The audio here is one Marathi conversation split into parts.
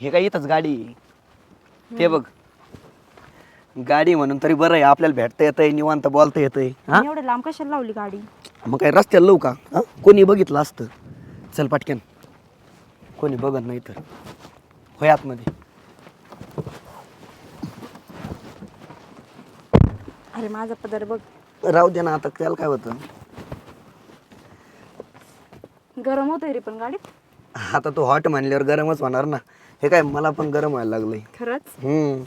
हे काय इथंच गाडी? आहे. ते बघ. गाडी म्हणून तरी बरं आहे आपल्याला भेटता येतंय निवांत बोलता येतंय हा? एवढं लांब कशाला लावली गाडी? मग काय रस्त्याला लावू का? हा? कोणी बघितलं असतं? चल पटकन. कोणी बघत नाही तर. होय आतमध्ये. अरे माझा पदर बघ. राहू दे ना आता त्याला काय होतं? गरम होतोय रे पण गाडीत. आता तू हॉट म्हणल्यावर गरमच होणार ना. हे काय मला पण गरम व्हायला लागलंय. खरंच? हम्म.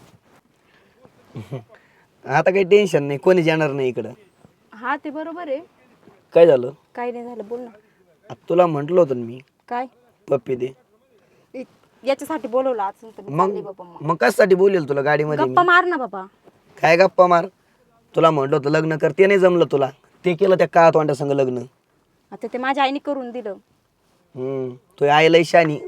आता काही टेन्शन नाही कोणीच येणार नाही इकडं. हा ते बरोबर आहे. काय झालं? काही नाही झालं बोल ना. आता तुला म्हंटल होतं ना मी. काय? पप्पी दे. इ- याच्यासाठी बोलवलं तर मी मग चालली बाबा मग. मग कशासाठी बोलेल तुला गाडीमध्ये मी? गप्पा मार ना बाबा. काय गप्पा मार? तुला म्हटलं होतं लग्न कर ते नाही जमलं तुला. ते केलं त्या काळात वांट्या संग लग्न. आता ते माझ्या आईने करून दिलं. हम्म. तू आईलाही शानी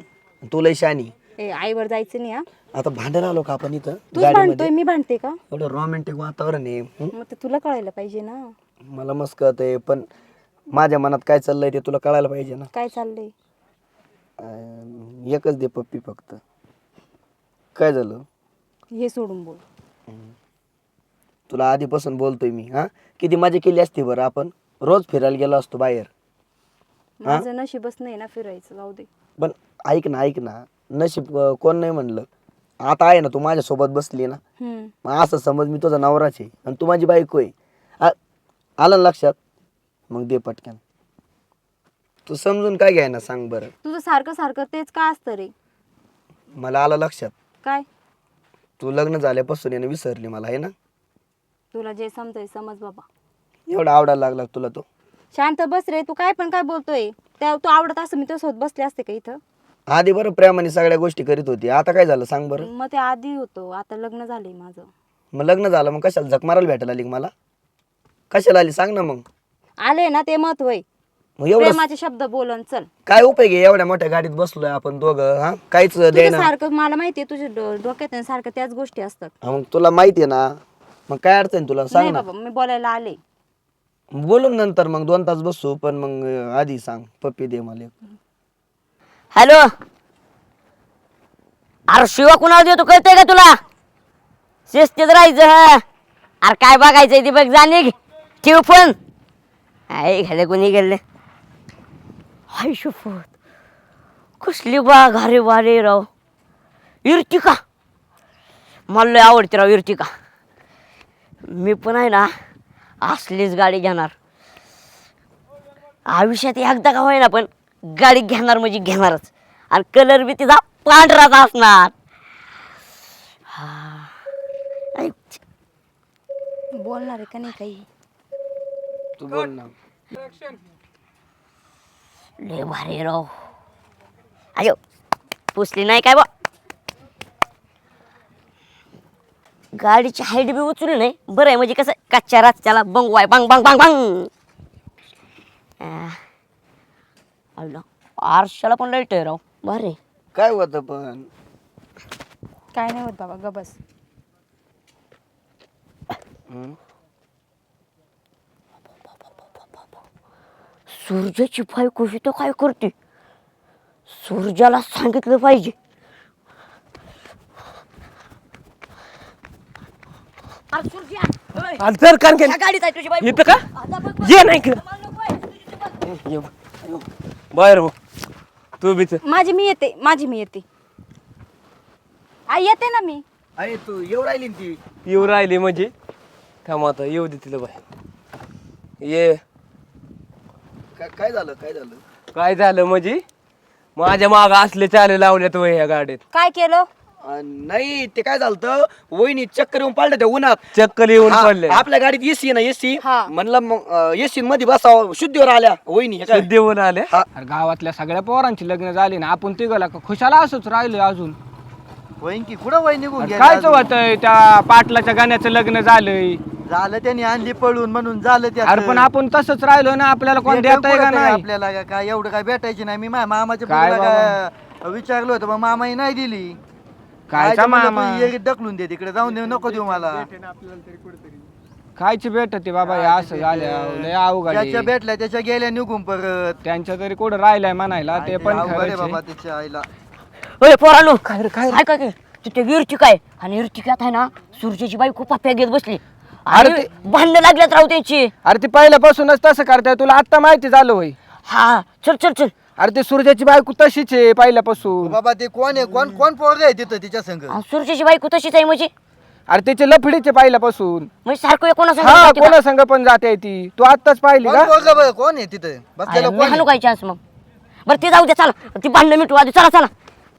तुलाही शानी ए आईवर जायचं नाही हा? आता भांडायला आलो का आपण इथं? तूच गाडीमध्ये भांडतोय मी भांडते का? एवढं रोमॅन्टिक वातावरण आहे? मग ते तुला कळायला पाहिजे ना. मला मस्त कळतंय पण माझ्या मनात काय चाललंय ते तुला कळायला पाहिजे ना. काय चाललंय? अं, एकच दे पप्पी फक्त. काय झालं? हे सोडून बोल. तुला आधीपासून बोलतोय मी हा? किती मजा केली असती बरं आपण? रोज फिरायला गेलो असतो बाहेर. माझं नशीबच नाही ना फिरायचं जाऊ दे. पण ऐक ना ऐक ना. नशीब अं, कोण नाही म्हणलं. आता आहे ना तू माझ्यासोबत बसली ना. हम्म. मग असं समज मी तुझा नवराच आहे आणि तू माझी बायको आहे. आ- आलं ना लक्षात? मग दे पटकन. तू समजून काय घ्याय ना सांग बरं. तुझं सारखं सारखं तेच का असतं रे? मला आलं लक्षात. काय? तू लग्न झाल्यापासून यानं विसरली मला आहे ना? तुला जे समजय समज बाबा. एवढा आवडायला लागला तुला तो. शांत बस रे तू काय पण काय बोलतोय. त्या तू आवडत असं मी तुझ्यासोबत बसले असते का इथं? आधी बरं प्रेमाने सगळ्या गोष्टी करीत होती. आता काय झालं सांग बरं? मग ते आधी होतो. आता लग्न झालंय माझं. मग लग्न झालं मग कशाला झक मारायला भेटायला आली का मला? कशाला आली सांग ना मग. आले ना ते महत्त्व आहे. मग एवढं प्रेमाचे शब्द बोलन चल. काय उपयोग आहे? एवढ्या मोठ्या गाडीत बसलोय आपण दोघं हा? काहीच तुझं देणं. सारखं मला माहितीये तुझ्या डो- डोक्यात आहे ना सारखं त्याच गोष्टी असतात. हा, मग तुला माहिती आहे ना? मग काय अडचण आहे तुला? सांग नाही ना. बाबा मी बोलायला आले. बोलून नंतर मग दोन तास बसू पण मग अं, आधी सांग. पप्पी दे मला एक. हॅलो? अरे शिवा कुणाला देतो? कळतंय का तुला? शिस्तीत राहायचं हा. अरे काय बघायचंय ते बघ जाणे ठेव पण आहे घाले कोणी गेले हाय शपथ कसली बा घारे वारे राव. इर्टिका. मला लय आवडते राव इर्टिका. मी पण आहे ना असलीच गाडी घेणार. आयुष्यात एकदा का होईना पण गाडी घेणार म्हणजे घेणारच. आणि कलर बी तिचा पांढराच असणार. हा. ऐक. बोलणार आहे का नाही काही? तू बोल ना. लय भारी राव. अयो पुसली नाही काय बा? गाडीची हाईट बी उचलली नाही. बरं आहे म्हणजे कसं कच्च्या रस्त्याला बंगवाय बांग बांग बांग बांग. आ, अल्ला, आरशाला पण लाइट आहे राव भारी काय होतं पण काय नाही होत बाबा ग बस हं? सूर्याची फाय कशी तर काय करते सूर्याला सांगितलं पाहिजे अरे सूर्या, ओय, आणि तर कान ह्या गाडीत आहे तुझी बायको. येतं का आता बघ, बघ. ये नाही इकडं. मला नको आहे, तुझी तुझी बघ. ये बघ. बर हो तू बी चल. माझी मी येते माझी मी येते. आई येते ना मी. अरे तू येऊ राहिली ना ती. येऊ राहिली म्हणजे? थांब आता येऊ दे तिला बाय ये. काय काय झालं काय झालं? काय झालं म्हणजे? माझ्या माग असले चाले लावल्यात वय ह्या गाडीत. काय केलं? नाही ते काय झालं वहिनी चक्कर येऊन पाळलं त्या उन्हात. चक्कर येऊन हा, पडले आपल्या गाडीत एसी ना एसी हा. म्हणलं मग एसी मध्ये बसावं. शुद्धीवर आल्या वहिनी हे काय? देऊन आले हा. अरे गावातल्या सगळ्या पोरांची लग्न झाली ना आपण तिघला का खुशाला असंच राहिलोय अजून. वहीन की कुठं वही निघून अरे गेली अजून? त्या पाटलाच्या गाण्याचं लग्न झालंय. झालं त्यांनी आणली पळून म्हणून झालं त्याचं. अरे पण आपण तसंच राहिलो ना आपल्याला कोण भेटलं देत आहे का कुठं नाही? आपल्याला? का- काय एवढं काय भेटायची नाही. मी माझ्या मामाच्या काय पोरीला काय विचारलं होतं मग मामाही नाही दिली. काय म्हणलं, मामा? ढकलून दे तिकडे जाऊन देऊ नको देऊ मला. खायची भेट ते बाबा हे असं झालं लय अवघड त्याच्या आहे. भेटल्या त्याच्या गेल्या निघून परत. त्यांच्या तरी कुठं राहिलाय म्हणायला ते पण अवघड आहे खरंच बाबा. त्याच्या आईला. पोरानो काय रे, काय रे? काय काय काय तिथे विरची काय? आणि विरचिकात आहे ना सूर्याची बाई खूप पप्प्या घेत बसली. अरे अरे ते- भांडणं लागल्यात राहू त्यांची. अरे ती पहिल्यापासूनच तसं करताय तुला आता माहिती झालं होय. हा चल चल चल. अरे ते सूर्याची बायको तशीच आहे पहिल्यापासून. बाबा ते कोण आहे? कोण कोण पोरग आहे तिथं तिच्या संग? आणि सूर्याची बायको तशीच आहे म्हणजे. अरे त्याचे लफडीचे पहिल्यापासून. म्हणजे सारखं कोणा हा कोणा संग पण जाते ती. तू आत्ताच पाहिली कोण का? पोरगं? कोण आहे तिथं? बसलेलं कोण हाणू आहे? काय चान्स मग? बरं ते जाऊ दे चला. ती भांडणं मिटू आधी. चला चला.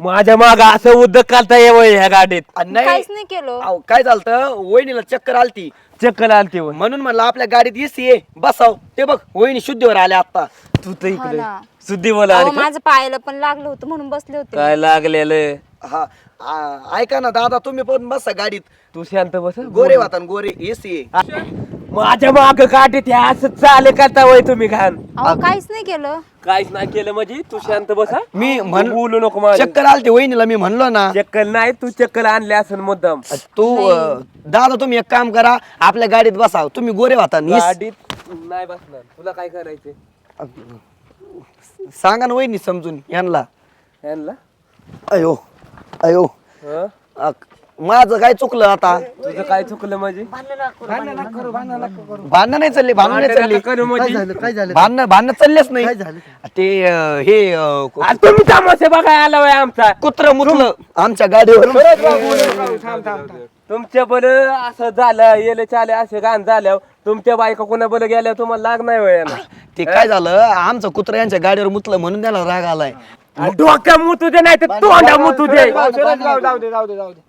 माझ्या माग असं उद्योग करता येवं ह्या गाडीत. नाही. काहीच नाही केलं. अहो, काय झालं वहिनीला चक्कर आलती. चक्कर आलती व. म्हणून म्हणलं आपल्या गाडीत एसी आहे बसाव. ते बघ वहिनी शुद्धीवर आल्या आता तू तर इकडे ना. सुद्धी बोला अहो, माझं पायाला पण लागलं होतं म्हणून बसले होते काय लागलेलं? हा आ- ऐका ना दादा तुम्ही पण बसा गाडीत. तू शांत बस. गोरे वाता गोरे एसी आहे. माझ्या माग गाडीत हे असं चाले करता वय तुम्ही घाण? अहो काहीच नाही केलं. काहीच नाही केलं म्हणजे? तू शांत बस. मी म्हण बोलू नको चक्कर आलती वहिनीला मी म्हणलो ना. चक्कल नाही तू चक्कल आणले असं मुद्दाम. तू अं, दादा तुम्ही एक काम करा आपल्या गाडीत बसाव. तुम्ही गोरे वाता गाडीत नाही बसणार. तुला काय करायचंय? सांगा ना वहिनी समजून यांना. ह्यांना अयो अयो. हं? माझं काय चुकलं आता? तुझं काय चुकलं म्हणजे? भांडणं नाही चालले भांडणं नाही चालली. काय झालं काय झालं? भांडणं भांडणं चाललेच नाही. काय झालं? ते अं, हे अं, तुम्ही तमाशे बघाय आला वय आमचा. कुत्र मुतलं. आमच्या गाडीवर तुमच्या बरं असं झालं येले चाले असे गाण झाल्यावर तुमच्या बायका कोणा बरं गेल्या तुम्हाला लाग नाही वय ते काय झालं? आमचं कुत्र यांच्या गाडीवर मुतलं म्हणून त्याला राग आलाय. डोक्या मुतू दे नाही तर तोंडा मुतू दे. जाऊ दे जाऊ दे जाऊ दे.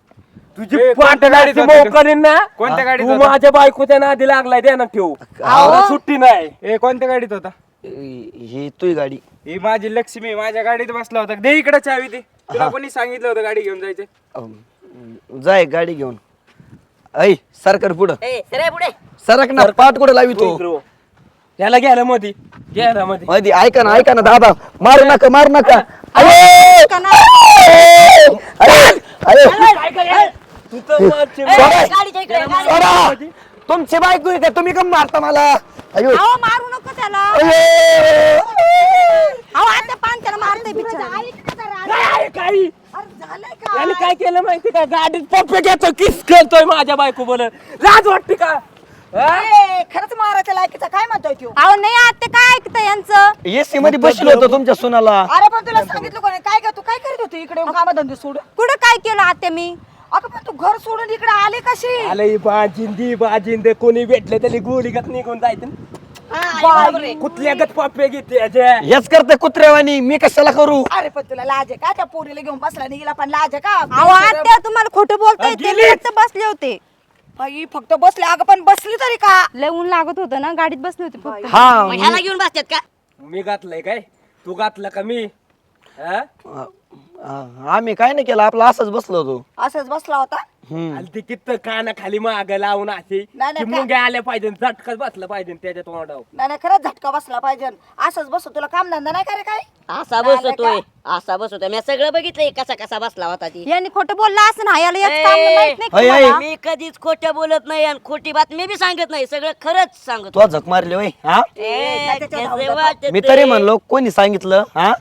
तुझी पाठ गाडीची मऊ करीन ना कोणत्या गाडीत तू होता? माझ्या बायकोच्या नादी लागलाय द्या ना ठेवू. मला सुट्टी नाही. ए कोणत्या गाडीत होता? ही तुझी गाडी. ही माझी लक्ष्मी माझ्या गाडीत बसला होता. दे इकडे चावी ती तुला कोणी सांगितलं होतं गाडी घेऊन जायचे? जाय गाडी घेऊन. ऐ सरकार पुढं. ए सरे पुढे. सरक ना पाठ कुठं लावी तो? इकडं. याला घ्यायला मधी. घ्यायला मध्ये मध्ये ऐका ना ऐका ना दादा. मारू नका मारू नका. अरे! अरे! अरे! तू तर माझी ए, सोडा. गाडीच्या इकडे गाडी- सोडा! तुमची बायको आहे का तुम्ही कम मारता मला. अयो. अहो मारू नको त्याला. अयो! अहो आता पान त्याला मारतय बिचारा. काय काही? याने काय केलं माहिती का? गाडीत पप्पे घेतो किस करतोय माझ्या बायको बोल लाज वाटते का? हा? खरंच मारायच्या लायकीचा काय म्हणतोय तू अहो नाही आता काय ऐकतं यांचं? एसी मध्ये बसलो होतो तुमच्या सुनाला. अरे पण तुला सांगितलं कोणी. काय का तू काय करत होती? इकडे कामधंदे सोडून कुठं काय केलं आता मी? अगं पण तू घर सोडून इकडे आली कशी? आले बाजिंदी बाजिंदे. कोणी भेटले त्याला गोळी गत निघून जायचं. कुठल्या गत पप्पे घेते याच्या? हेच करते कुत्र्यावानी मी कशाला करू? अरे पण तुला लाज आहे का? त्या पोरीला घेऊन बसला नाही हिला पण लाज आहे का? अहो तुम्हाला खोटं बोलताय ते गेली. बसले होते. बाई फक्त बसले. अगं पण बसली तरी का? लय ऊन लागत होतं ना गाडीत बसले होते फक्त. हा ह्याला घेऊन बसतात का? मी घातलंय काय? तू घातलं का मी? हा? आ- आम्ही काय नाही केलं आपलं असंच बसलो होतो असंच बसला होता हम्म. आली ती किती काना खाली माग लावून अशी नाही, की मुंग्या आल्या पाहिजे झटकत बसलं पाहिजे त्याच्या तोंडावर नाही नाही खरंच झटका बसला पाहिजे असंच बसतो तुला काम धंदा नाही करे काय असा बसतोय असा बसतोय मी सगळं बघितलंय कसा कसा बसला होता ती यांनी खोटं बोललं असं ना याला याचं काम ए, माहीत नाही का अय, अय. तुम्हाला? मी कधीच खोटं बोलत नाही आणि खोटी बातमी बी सांगत नाही सगळं खरंच सांगतो तू झक मारले हा ए. वाटतं मी? तरी म्हणलो कोणी सांगितलं हा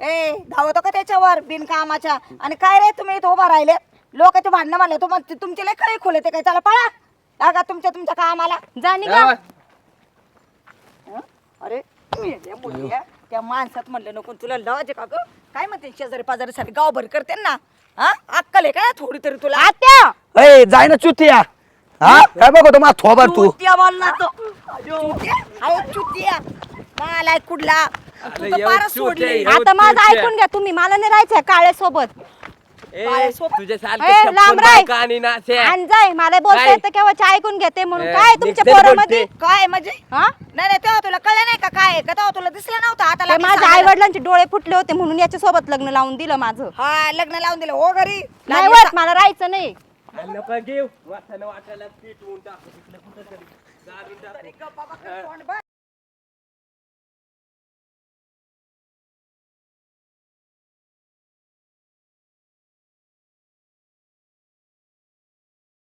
ए धावतो का त्याच्यावर? बिनकामाच्या. आणि काय रे तुम्ही इथं उभा राहिले? लोकांचे भांडणं म्हणलं तुम्हाला तुमचे लय खळी खोले ते काय? चला पळा. लागा तुमच्या तुमच्या कामाला. जा निघा. हं? अरे मुलीया, त्या माणसात म्हणलं नको. तुला लज आहे का ग? काय म्हणते? शेजारी पाजारी साठी गावभर करते ना. हा? अक्कल आहे का थोडी तरी तुला? आत्या! अय जाय ना चुतिया. हा? काय बघतो मा थोबार तू. चुतिया बोलला तो. चुतिया? मला कुठला? तू तर सोडली. आता माझं. ऐकून घ्या तुम्ही मला नाही राहायचंय काळ्या सोबत मला बोलता काय? येतं केव्हाच ऐकून घेते म्हणून. काय तुमच्या पोरामध्ये. काय म्हणजे? हा? नाही नाही तेव्हा तुला कळलं नाही का काय? का तेव्हा तुला दिसलं नव्हतं? आता माझ्या आई. वडिलांचे डोळे फुटले होते म्हणून याच्या सोबत लग्न लावून दिलं माझं. हा लग्न लावून दिलं. हो घरी. नाही मला राहायचं नाही. वाटायला